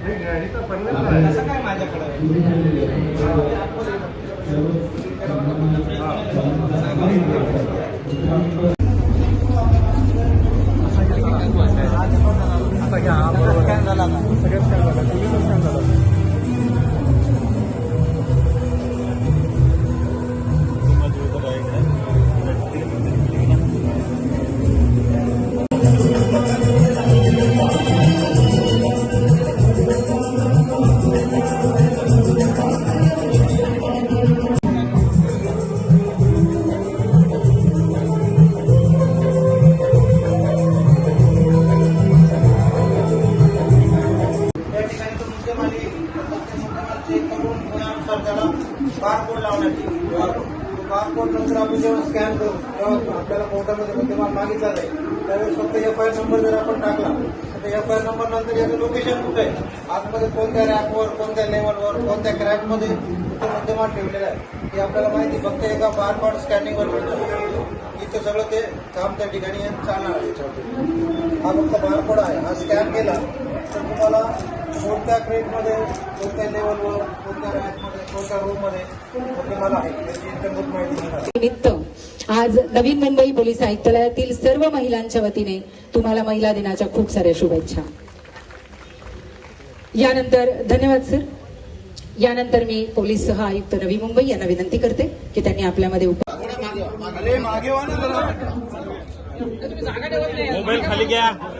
काय माझ्याकडे? बारकोड नंतर आपण जेव्हा स्कॅन करू तेव्हा आपल्याला कोर्टामध्ये मुद्देमाल मागितला जाईल त्यावेळेस फक्त एफ आय नंबर जर आपण टाकला तर एफ आय नंबर नंतर याचं लोकेशन कुठे आहे आतमध्ये कोणत्या रॅकवर कोणत्या लेवलवर कोणत्या क्रॅकमध्ये तो मुद्देमाल ठेवलेला आहे ही आपल्याला माहिती फक्त एका बारकोड स्कॅनिंगवर मिळतं इथं सगळं ते काम त्या ठिकाणी चालणार आहे. हा फक्त बारकोड आहे. हा स्कॅन केला तर तुम्हाला कोणत्या क्रेटमध्ये कोणत्या लेवलवर कोणत्या रॅकमध्ये कोणत्या रूममध्ये तुम्हाला आहे. त्याची इत्यंभूत माहिती मिळणार आहे. निमित्त आज नवीन मुंबई पोलीस आयुक्तालयातील सर्व महिलांच्या वतीने तुम्हाला महिला दिनाच्या खूप साऱ्या शुभेच्छा. यानंतर धन्यवाद सर यानंतर मी पोलीस सह आयुक्त नवी मुंबई यांना विनंती करते की त्यांनी आपल्यामध्ये उप मोबाईल खाली घ्या.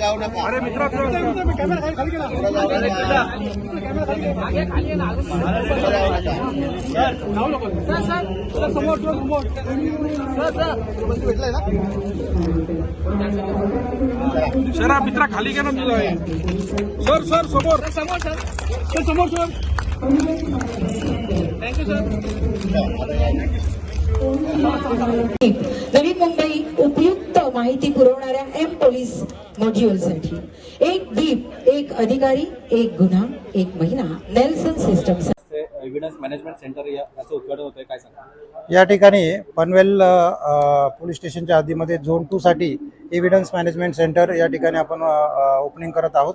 मित्रा कॅमेरा खाली गेला समोर समोर सरा मित्रा खाली घ्या ना तुझा. सर सर समोर. समोर सर. समोर सर. थँक्यू सर नवीन मुंबई उपयुक्त माहिती पुरवणाऱ्या एम पोलीस मॉड्यूलसाठी एक दीप एक अधिकारी एक गुन्हा एक महिला नेल्सन सिस्टम एव्हिडन्स मॅनेजमेंट सेंटर या याचं उद्घाटन होतंय काय सांगा? या ठिकाणी पनवेल पोलीस स्टेशनच्या हद्दीमध्ये झोन टू साठी एव्हिडन्स मॅनेजमेंट सेंटर या ठिकाणी आपण ओपनिंग करत आहोत.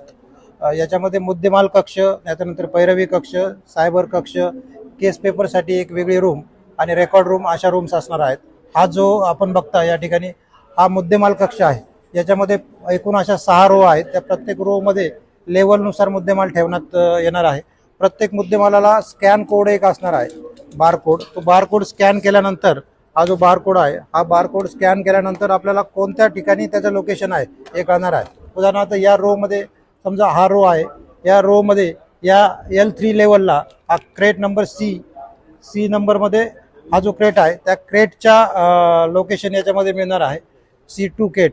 याच्यामध्ये मुद्देमाल कक्ष त्याच्यानंतर पैरवी कक्ष सायबर कक्ष केस पेपरसाठी एक वेगळी रूम आणि रेकॉर्ड रूम अशा रूम्स असणार आहेत. हा जो आपण बघता या ठिकाणी हा मुद्देमाल कक्ष आहे. याच्यामध्ये एकूण अशा सहा रो आहेत. त्या प्रत्येक रोमध्ये लेवलनुसार मुद्देमाल ठेवण्यात येणार आहे. प्रत्येक मुद्देमालाला स्कॅन कोड एक असणार आहे. बारकोड तो बारकोड स्कॅन केल्यानंतर हा जो बारकोड आहे हा बारकोड स्कॅन केल्यानंतर आपल्याला कोणत्या ठिकाणी त्याचं लोकेशन आहे हे कळणार आहे. उदाहरणार्थ या रोमध्ये समजा हा रो आहे. या रोमध्ये या एल थ्री लेवलला हा क्रेट नंबर सी सी नंबरमध्ये हा जो क्रेट आहे त्या क्रेटच्या लोकेशन याच्यामध्ये मिळणार आहे. C two crate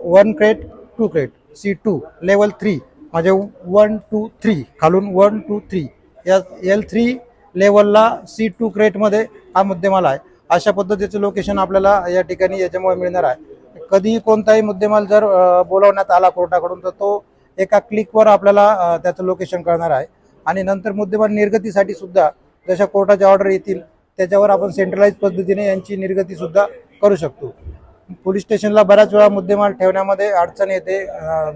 one crate two crate C two level three म्हणजे वन टू थ्री खालून वन टू थ्री या एल थ्री लेवलला सी टू क्रेटमध्ये हा मुद्देमाल आहे. अशा पद्धतीचं लोकेशन आपल्याला या ठिकाणी याच्यामुळे मिळणार आहे. कधीही कोणताही मुद्देमाल जर बोलावण्यात आला कोर्टाकडून तर तो एका क्लिकवर आपल्याला त्याचं लोकेशन कळणार आहे. आणि नंतर मुद्देमाल निर्गतीसाठी सुद्धा जशा कोर्टाच्या ऑर्डर येतील त्याच्यावर आपण सेंट्रलाइज पद्धतीने यांची निर्गती सुद्धा करू शकतो. पोलीस स्टेशनला बऱ्याच वेळा मुद्देमाल ठेवण्यामध्ये अडचण येते.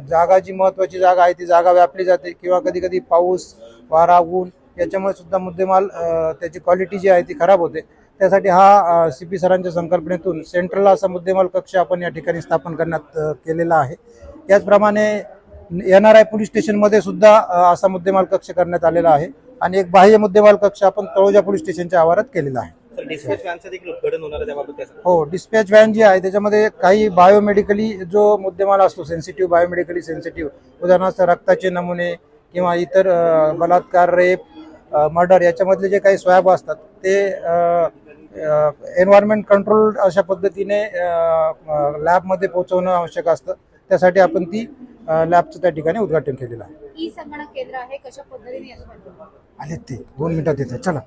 जागा जी महत्वाची जागा आहे ती जागा व्यापली जाते किंवा कधी कधी पाऊस वारा ऊन याच्यामुळे सुद्धा मुद्देमाल त्याची क्वालिटी जी आहे ती खराब होते. त्यासाठी हा सी पी सरांच्या संकल्पनेतून सेंट्रलला असा मुद्देमाल कक्ष आपण या ठिकाणी स्थापन करण्यात केलेला आहे. त्याचप्रमाणे एन आर आय पोलीस स्टेशनमध्ये सुद्धा असा मुद्देमाल कक्ष करण्यात आलेला आहे. आणि एक बाह्य मुद्देमाल कक्ष आपण तळोजा पोलीस स्टेशनच्या आवारात केलेला आहे. तर डिस्पॅच व्हॅनचं देखील उद्घाटन होणार आहे त्याबाबत काय सांगा हो डिस्पॅच व्हॅन जी आहे त्याच्यामध्ये काही बायोमेडिकली जो मुद्देमाल असतो सेन्सिटिव्ह बायोमेडिकली सेन्सिटिव्ह उदाहरणार्थ रक्ताचे नमुने किंवा इतर अ, बलात्कार रेप मर्डर याच्यामधले जे काही स्वॅब असतात ते एन्व्हायरमेंट कंट्रोल अशा पद्धतीने लॅबमध्ये पोहोचवणं आवश्यक असतं. त्यासाठी आपण ती लॅबचं त्या ठिकाणी उद्घाटन केलेलं आहे. ई संगणक केंद्र आहे कशा पद्धतीने याचं बनवलं? आले ते. दोन मिनिटात येते. चला.